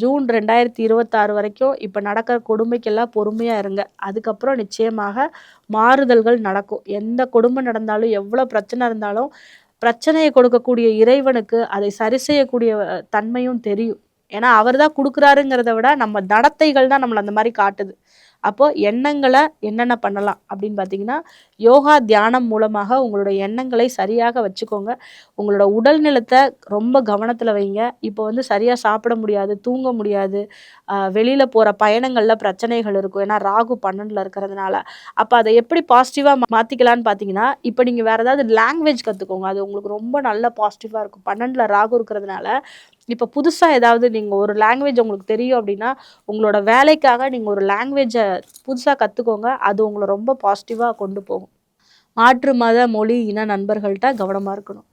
June ரெண்டாயிரத்தி இருபத்தாறு வரைக்கும் இப்போ நடக்கிற கொடுமைக்கெல்லாம் பொறுமையாக இருங்க. அதுக்கப்புறம் நிச்சயமாக மாறுதல்கள் நடக்கும். எந்த கொடுமை நடந்தாலும் எவ்வளோ பிரச்சனை இருந்தாலும் பிரச்சனையை கொடுக்கக்கூடிய இறைவனுக்கு அதை சரி செய்யக்கூடிய தன்மையும் தெரியும். ஏன்னா அவர் தான் கொடுக்குறாருங்கிறத விட நம்ம நடத்தைகள் தான் நம்மளை அந்த மாதிரி காட்டுது. அப்போ எண்ணங்களை என்னென்ன பண்ணலாம் அப்படின்னு பார்த்தீங்கன்னா யோகா தியானம் மூலமாக உங்களோட எண்ணங்களை சரியாக வச்சுக்கோங்க. உங்களோட உடல் நிலத்தை ரொம்ப கவனத்தில் வைங்க. இப்போ வந்து சரியாக சாப்பிட முடியாது தூங்க முடியாது. வெளியில் போகிற பயணங்களில் பிரச்சனைகள் இருக்கும். ஏன்னா ராகு பன்னெண்டில் இருக்கிறதுனால. அப்போ அதை எப்படி பாசிட்டிவாக மாற்றிக்கலான்னு பார்த்தீங்கன்னா இப்போ நீங்கள் வேறு ஏதாவது லாங்குவேஜ் கற்றுக்கோங்க அது உங்களுக்கு ரொம்ப நல்ல பாசிட்டிவாக இருக்கும். பன்னெண்டில் ராகு இருக்கிறதுனால இப்போ புதுசாக ஏதாவது நீங்கள் ஒரு லாங்குவேஜ் உங்களுக்கு தெரியும் அப்படின்னா உங்களோட வேலைக்காக நீங்கள் ஒரு லாங்குவேஜை புதுசாக கற்றுக்கோங்க அது உங்களை ரொம்ப பாசிட்டிவாக கொண்டு போகும். மாற்று மத மொழி இன நண்பர்கள்ட்ட கவனமாக இருக்கணும்.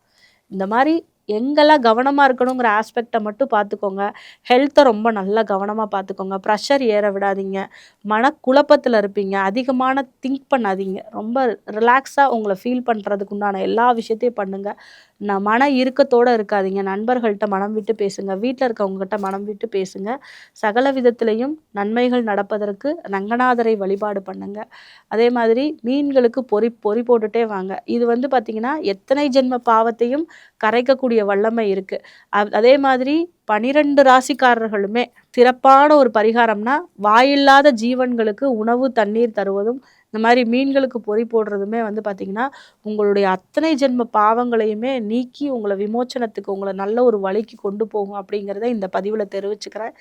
இந்த மாதிரி எங்கெல்லாம் கவனமாக இருக்கணுங்கிற ஆஸ்பெக்டை மட்டும் பார்த்துக்கோங்க ஹெல்த்தை ரொம்ப நல்லா கவனமாக பார்த்துக்கோங்க ப்ரெஷர் ஏற விடாதீங்க. மனக்குழப்பத்தில் இருப்பீங்க. அதிகமான திங்க் பண்ணாதீங்க. ரொம்ப ரிலாக்ஸாக உங்களை ஃபீல் பண்ணுறதுக்கு உண்டான எல்லா விஷயத்தையும் பண்ணுங்கள் நான் மன இறுக்கத்தோடு இருக்காதீங்க. நண்பர்கள்ட்ட மனம் விட்டு பேசுங்க. வீட்டில் இருக்கவங்ககிட்ட மனம் விட்டு பேசுங்க. சகல விதத்திலையும் நன்மைகள் நடப்பதற்கு ரங்கநாதரை வழிபாடு பண்ணுங்க. அதே மாதிரி மீன்களுக்கு பொறி பொறி போட்டுட்டே வாங்க. இது வந்து பார்த்திங்கன்னா எத்தனை ஜென்ம பாவத்தையும் கரைக்கக்கூடிய வல்லமை இருக்குது அதே மாதிரி பனிரெண்டு ராசிக்காரர்களுமே சிறப்பான ஒரு பரிகாரம்னா வாயில்லாத ஜீவன்களுக்கு உணவு தண்ணீர் தருவதும் இந்த மாதிரி மீன்களுக்கு பொறி போடுறதுமே வந்து பார்த்திங்கன்னா உங்களுடைய அத்தனை ஜென்ம பாவங்களையுமே நீக்கி உங்களை விமோச்சனத்துக்கு உங்களை நல்ல ஒரு வழிக்கு கொண்டு போகும் அப்படிங்கிறத இந்த பதிவில் தெரிவிச்சுக்கிறேன்.